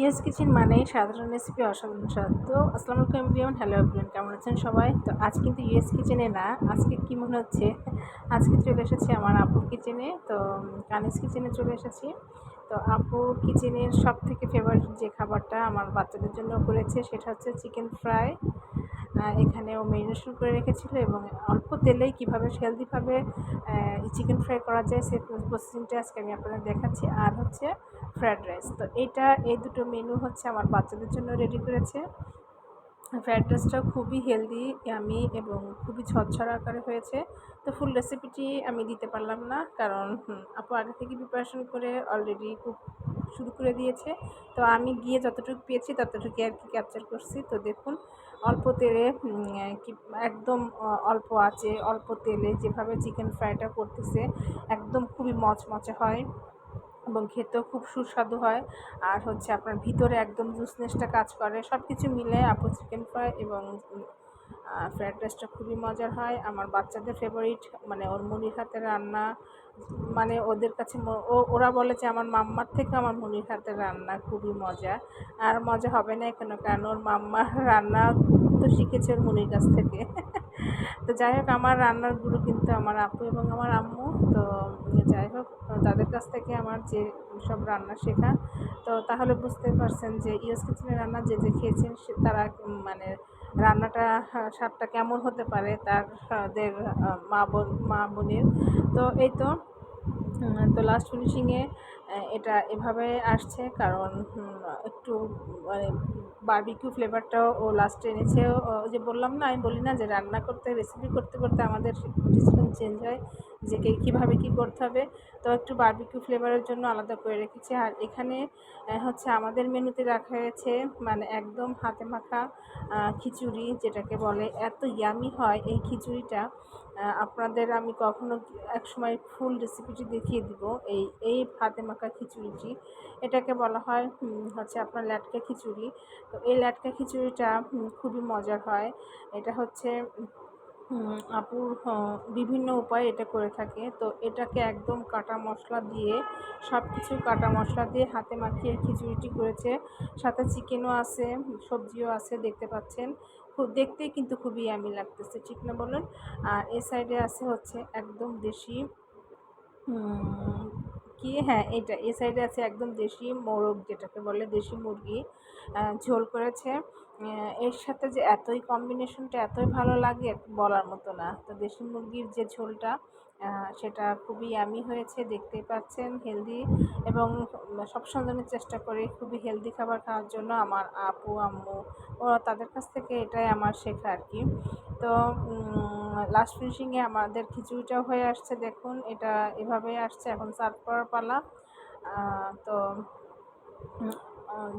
Yes kitchen মানেই সাধারণ recipe অসাধারণ স্বাদ। তো, আসসালামু আলাইকুম এভরিওয়ান হ্যালো এভরিওয়ান কেমন আছেন সবাই? তো আজ কিন্তু ইয়েস কিচেনে না, আজকে কি মনে হচ্ছে? আজকে চলে এসেছি আমার আপুর কিচেনে তো কানিস কিচেনে চলে এসেছি। তো, আপু কিচেনের সব থেকে ফেভারিট যে খাবারটা আমার বাচ্চাদের জন্য করেছে, সেটা হচ্ছে চিকেন ফ্রাই এখানে ও মেরিনেশন করে রেখেছিল এবং অল্প তেলেই কীভাবে হেলদিভাবে চিকেন ফ্রাই করা যায় সেই প্রসেসিংটা আজকে আমি আপনাদের দেখাচ্ছি। আর হচ্ছে ফ্রায়েড রাইস তো এইটা এই দুটো মেনু হচ্ছে আমার বাচ্চাদের জন্য রেডি করেছে। ফ্রায়েড রাইসটাও খুবই হেলদি আমি এবং খুবই ঝরঝরা আকারে হয়েছে। তো ফুল রেসিপিটি আমি দিতে পারলাম না কারণ আপু আগে থেকে প্রিপারেশন করে অলরেডি কুক শুরু করে দিয়েছে। তো আমি গিয়ে যতটুকু পেয়েছি ততটুকু আর কি ক্যাপচার করছি। তো দেখুন অল্প তেলে কি, একদম অল্প আছে অল্প তেলে যেভাবে চিকেন ফ্রাইটা করতেছে, একদম খুবই মচমচে হয় এবং খেতেও খুব সুস্বাদু হয়। আর হচ্ছে আপনার ভিতরে একদম জুসনেসটা কাজ করে। সব কিছু মিলে আপু চিকেন ফ্রাই এবং ফ্রায়েড রাইসটা খুবই মজার হয়। আমার বাচ্চাদের ফেভারিট মানে ওর মুনির হাতের রান্না মানে ওদের কাছে ওরা বলে যে আমার মাম্মার থেকে আমার মুনির হাতের রান্না খুবই মজা। আর মজা হবে না কেন কারণ ওর মাম্মার রান্না তো শিখেছে ওর মুনির কাছ থেকে। তো যাই হোক, আমার রান্নার গুরু কিন্তু আমার আপু এবং আমার আম্মু। তো যাই হোক, তাদের কাছ থেকে আমার যে সব রান্না শেখা। তো তাহলে বুঝতে পারছেন যে ইউএস কিচেনের রান্না যে যে খেয়েছেন তারা মানে রান্নাটা স্বাদটা কেমন হতে পারে তাদের মা বোন, মা বোনের। তো এই তো তো লাস্ট ফিনিশিংয়ে এটা এভাবে আসছে কারণ একটু মানে বারবিকিউ ফ্লেভারটাও ও লাস্টে এনেছে। যে বললাম না, আমি বলি না যে রান্না করতে রেসিপি করতে করতে আমাদের চেঞ্জ হয়। যে কে কীভাবে কী করতে হবে, তো একটু বারবিকিউ ফ্লেভারের জন্য আলাদা করে রেখেছি। আর এখানে হচ্ছে আমাদের মেনুতে রাখা হয়েছে মানে একদম হাতে মাখা খিচুড়ি, যেটাকে বলে এত ইয়ামি হয় এই খিচুড়িটা। আপনাদের আমি কখনো এক সময় ফুল রেসিপিটি দেখিয়ে দিব, এই এই হাতে মাখা খিচুড়িটি। এটাকে বলা হয় হচ্ছে আপনার ল্যাটকা খিচুড়ি। তো এই ল্যাটকা খিচুড়িটা খুবই মজার হয়। এটা হচ্ছে আপুর বিভিন্ন উপায়ে এটা করে থাকে। তো এটাকে একদম কাটা মশলা দিয়ে সব কিছু কাটা মশলা দিয়ে হাতে মাখিয়ে খিচুড়িটি করেছে। সাথে চিকেনও আছে, সবজিও আছে, দেখতে পাচ্ছেন। খুব, দেখতেই কিন্তু খুবই আমি লাগতেছে, ঠিক না বলুন? আর এ সাইডে আছে হচ্ছে একদম দেশি কি? হ্যাঁ এটা এ সাইডে আছে একদম দেশি মোরগ, যেটাকে বলে দেশি মুরগি ঝোল করেছে। এর সাথে যে এতই কম্বিনেশনটা এতই ভালো লাগে বলার মতো না। তো দেশি মুরগির যে ঝোলটা সেটা খুবই আমি হয়েছে, দেখতেই পাচ্ছেন হেলদি এবং সবসময় জন্য চেষ্টা করি খুবই হেলদি খাবার খাওয়ার জন্য। আমার আপু, আম্মু, ওরা তাদের কাছ থেকে এটাই আমার শেখা আর কি। তো লাস্ট ফিনিশিংয়ে আমাদের খিচুড়িটাও হয়ে আসছে, দেখুন, এটা এভাবেই আসছে, এখন সার্ভ করার পালা। তো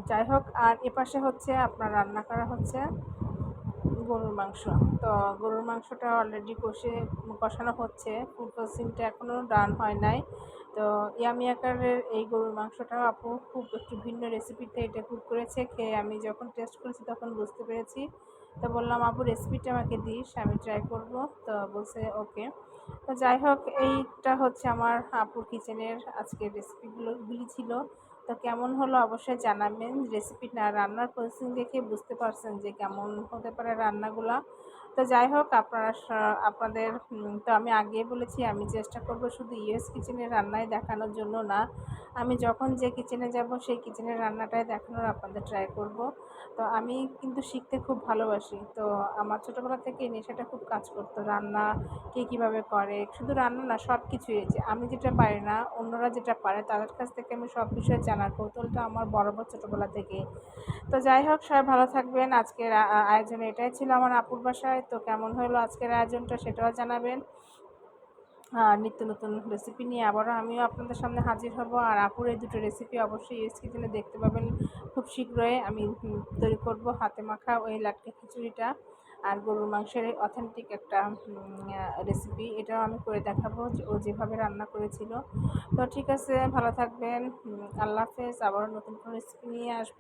যাই হোক, আর এপাশে হচ্ছে আপনার রান্না করা হচ্ছে গরুর মাংস। তো গরুর মাংসটা অলরেডি কষে, কষানো হচ্ছে। ফুড প্রসেসিংটা এখনও ডান হয় নাই। তো ইয়ামি আকারের এই গরুর মাংসটা আপু খুব একটু ভিন্ন রেসিপিতে এটা কুক করেছে। খেয়ে আমি যখন টেস্ট করেছি তখন বুঝতে পেরেছি। তো বললাম, আপু রেসিপিটা আমাকে দিস, আমি ট্রাই করব। তো বলছে ওকে তো যাই হোক, এইটা হচ্ছে আমার আপুর কিচেনের আজকের রেসিপিগুলোগুলি ছিল। তো কেমন হলো অবশ্যই জানাবেন। রেসিপি না, রান্নার প্রসেসিং দেখে বুঝতে পারছেন যে কেমন হতে পারে রান্নাগুলো। তো যাই হোক, আপনারা আপনাদের তো আমি আগে বলেছি, আমি চেষ্টা করব শুধু ইউএস কিচেনের রান্নায় দেখানোর জন্য না। আমি যখন যে কিচেনে যাব, সেই কিচেনের রান্নাটাই দেখানোর আপনাদের ট্রাই করব। তো আমি কিন্তু শিখতে খুব ভালোবাসি। তো আমার ছোটোবেলা থেকে নেশাটা খুব কাজ করতো। রান্না কে কীভাবে করে? শুধু রান্না না সব কিছুই যে আমি যেটা পারি না, অন্যরা যেটা পারে, তাদের কাছ থেকে আমি সব বিষয়ে জানার কৌতূহলটা আমার বরাবর ছোটোবেলা থেকে তো যাই হোক, সবাই ভালো থাকবেন। আজকের আয়োজনে এটাই ছিল আমার আপুর বাসায়। তো কেমন হলো আজকের আয়োজনটা সেটাও জানাবেন। নিত্য নতুন রেসিপি নিয়ে আবারও আমিও আপনাদের সামনে হাজির হব। আর আপুর এই দুটো রেসিপি অবশ্যই এস কিচেনে দেখতে পাবেন খুব শীঘ্রই। আমি তৈরি করব হাতে মাখা ওই লাটকা খিচুড়িটা। আর গরুর মাংসের অথেন্টিক একটা রেসিপি এটাও আমি করে দেখাবো ও যেভাবে রান্না করেছিল। তো ঠিক আছে, ভালো থাকবেন। আল্লাহ হাফেজ। আবারও নতুন কোনো রেসিপি নিয়ে আসব।